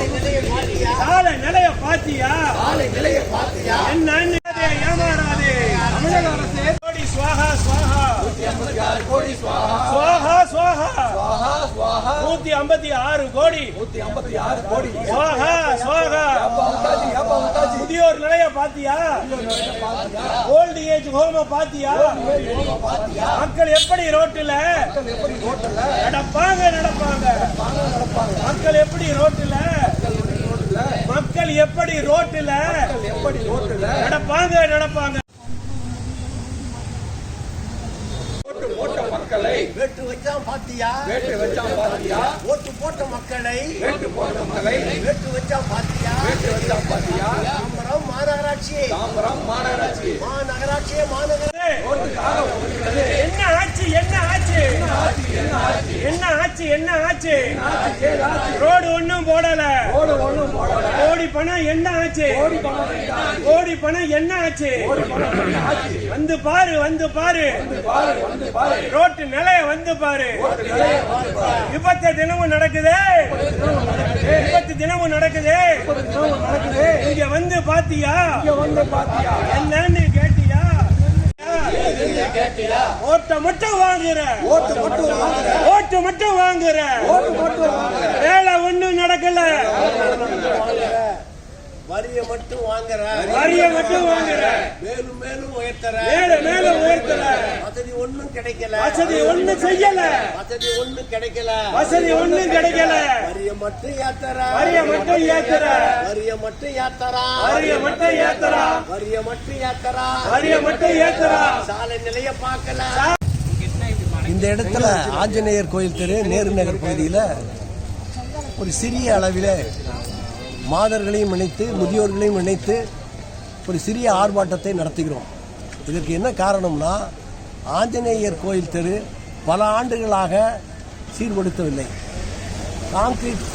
சாலை நிலைய பாத்தியா? சாலை நிலைய பாத்தியா? என்ன ஏமாறாதே. தமிழக அரசு கோடி சுவாகா சுவாகா. கோடி சுவாகா. சுவாகா சுவாகா. நூத்தி ஐம்பத்தி ஆறு கோடி. நூத்தி ஐம்பத்தி ஆறு கோடி. சுவாகா சுவாகா. முதியோர் நிலைய பாத்தியா? ஓல்டு ஏஜ் ஹோம பாத்தியா? மக்கள் எப்படி ரோட்டுல? நடப்பாங்க நடப்பாங்க. மக்கள் எப்படி ரோட்டுல? மக்கள் எப்படி ரோட்டுல? எப்படி ரோட்ல நடப்பாங்க நடப்பாங்க. ஓட்டு போட்ட மக்களை வேட்டு வச்சான் பாத்தியா? வேட்டு வச்சான் பாத்தியா? ஓட்டு போட்ட மக்களை வேட்டு போட்ட மக்களை வேட்டு வச்சான் பாத்தியா? வேட்டு வச்சான் பாத்தியா? தாம்பரம் மாநகராட்சி. தாம்பரம் மாநகராட்சி. மாநகராட்சியே மாநகர. என்ன ஆச்சு என்ன என்ன ஆச்சு என்ன ஆச்சு? ரோடு ஒன்னும் போடல. ரோடு கோடி பணம் என்ன ஆச்சு? கோடி பணம் என்ன ஆச்சு? வந்து பாரு வந்து பாரு. ரோட்டு நிலைய வந்து பாரு. நிலைய விபத்து தினமும் நடக்குது. விபத்து தினமும் நடக்குது. இங்க வந்து பாத்தியா வந்து பாத்தியா? என்னன்னு கேட்டு ஓட்ட மட்டும் வாங்குற ஓட்டு மட்டும் வாங்குற ஓட்டு மட்டும் வாங்குற ஓட்டு மட்டும் வாங்குற வரிய மட்டும் வாங்குற. வரிய மட்டும் வாங்குற. மேலும் மேலும் உயர்த்தற. மேல மேல உயர்த்தல வசதி ஒண்ணும் கிடைக்கல. வசதி ஒண்ணும் செய்யல. வசதி ஒண்ணும் கிடைக்கல. வசதி ஒண்ணும் கிடைக்கல. வரிய மட்டும் ஏத்தற. வரிய மட்டும் ஏத்துற. வரிய மட்டும் ஏத்தறா. வரிய மட்டும் ஏத்துறா. வரிய மட்டும் ஏத்தறா. வரிய மட்டும் ஏத்துறா. சாலை நிலைய பார்க்கல. இந்த இடத்துல ஆஞ்சநேயர் கோயில் தெரு நேரு நகர் பகுதியில் ஒரு சிறிய அளவில் மாதர்களையும் இணைத்து முதியோர்களையும் இணைத்து ஒரு சிறிய ஆர்ப்பாட்டத்தை நடத்துகிறோம். இதற்கு என்ன காரணம்னா ஆஞ்சநேயர் கோயில் தெரு பல ஆண்டுகளாக சீர்படுத்தவில்லை. கான்கிரீட்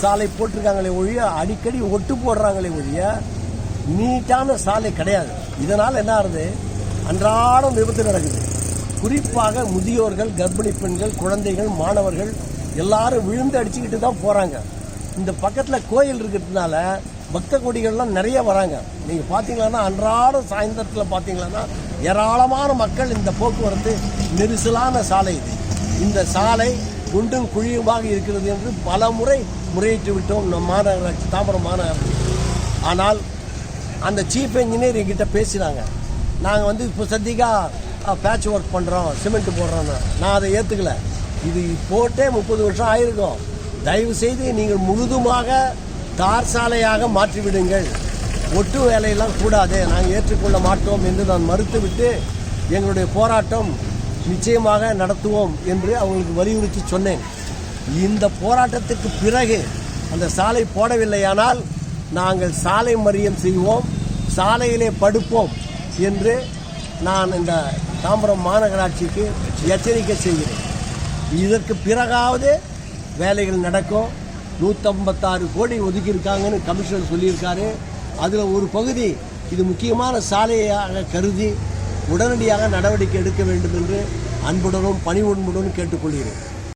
சாலை போட்டிருக்காங்களே ஒழிய அடிக்கடி ஒட்டு போடுறாங்களே ஒழிய நீட்டான சாலை கிடையாது. இதனால் என்ன ஆகுது? அன்றாடம் விபத்து நடக்குது. குறிப்பாக முதியோர்கள் கர்ப்பிணி பெண்கள் குழந்தைகள் மாணவர்கள் எல்லாரும் விழுந்து அடிச்சுக்கிட்டு தான் போகிறாங்க இந்த பக்கத்தில் கோயில் இருக்கிறதுனால பக்த கொடிகள்லாம் நிறைய வராங்க. நீங்கள் பார்த்தீங்கன்னா அன்றாடம் சாயந்தரத்தில் பார்த்தீங்கன்னா ஏராளமான மக்கள் இந்த போக்குவரத்து நெரிசலான சாலை இது. இந்த சாலை குண்டும் குழியுமாக இருக்கிறது என்று பல முறை முறையிட்டு விட்டோம் நம் மாநகராட்சி தாம்பரம் மாநகராட்சி. ஆனால் அந்த சீஃப் என்ஜினியர் எங்கிட்ட பேசினாங்க. நாங்கள் வந்து இப்போ சத்திக்காக பேட்ச் ஒர்க் பண்ணுறோம் சிமெண்ட் போடுறோன்னு நான் அதை ஏற்றுக்கல இது போட்டே முப்பது வருஷம் ஆயிருக்கும். தயவு செய்து நீங்கள் முழுதுமாக தார் சாலையாக மாற்றிவிடுங்கள். ஒட்டு வேலையெல்லாம் கூடாது. நாங்கள் ஏற்றுக்கொள்ள மாட்டோம் என்று நான் மறுத்துவிட்டு எங்களுடைய போராட்டம் நிச்சயமாக நடத்துவோம் என்று அவங்களுக்கு வலியுறுத்தி சொன்னேன். இந்த போராட்டத்துக்கு பிறகு அந்த சாலை போடவில்லையானால் நாங்கள் சாலை மறியம் செய்வோம் சாலையிலே படுப்போம் என்று நான் இந்த தாம்பரம் மாநகராட்சிக்கு எச்சரிக்கை செய்கிறேன். இதற்கு பிறகாவது வேலைகள் நடக்கும். நூற்றம்பத்தாறு கோடி ஒதுக்கியிருக்காங்கன்னு கமிஷனர் சொல்லியிருக்காரு. அதில் ஒரு பகுதி இது முக்கியமான சாலையாக கருதி உடனடியாக நடவடிக்கை எடுக்க வேண்டும் என்று அன்புடனும் பணி உண்புடனும் கேட்டுக்கொள்கிறேன்.